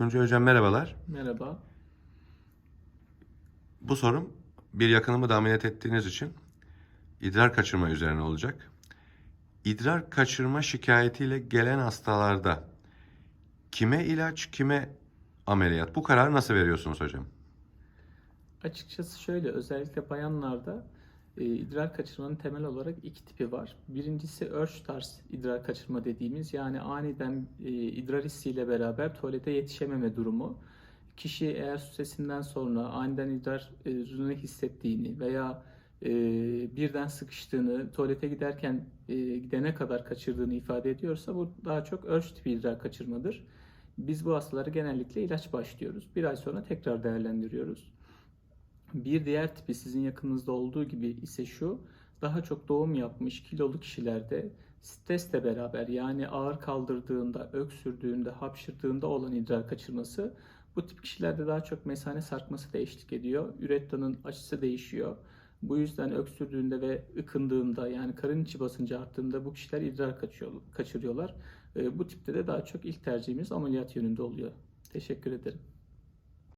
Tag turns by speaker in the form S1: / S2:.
S1: Tuncay Hocam merhabalar.
S2: Merhaba.
S1: Bu sorum bir yakınımı da ameliyat ettiğiniz için idrar kaçırma üzerine olacak. İdrar kaçırma şikayetiyle gelen hastalarda kime ilaç, kime ameliyat? Bu kararı nasıl veriyorsunuz hocam?
S2: Açıkçası şöyle özellikle bayanlarda e, idrar kaçırmanın temel olarak iki tipi var. Birincisi tarz idrar kaçırma dediğimiz yani aniden e, idrar hissiyle beraber tuvalete yetişememe durumu. Kişi eğer su sesinden sonra aniden idrar ürünü hissettiğini veya e, birden sıkıştığını, tuvalete giderken e, gidene kadar kaçırdığını ifade ediyorsa bu daha çok örç tipi idrar kaçırmadır. Biz bu hastaları genellikle ilaç başlıyoruz. Bir ay sonra tekrar değerlendiriyoruz. Bir diğer tipi sizin yakınınızda olduğu gibi ise şu, daha çok doğum yapmış kilolu kişilerde stresle beraber yani ağır kaldırdığında, öksürdüğünde, hapşırdığında olan idrar kaçırması bu tip kişilerde daha çok mesane sarkması da eşlik ediyor. Ürettanın açısı değişiyor. Bu yüzden öksürdüğünde ve ıkındığında yani karın içi basıncı arttığında bu kişiler idrar kaçıyor, kaçırıyorlar. E, Bu tipte de daha çok ilk tercihimiz ameliyat yönünde oluyor. Teşekkür ederim.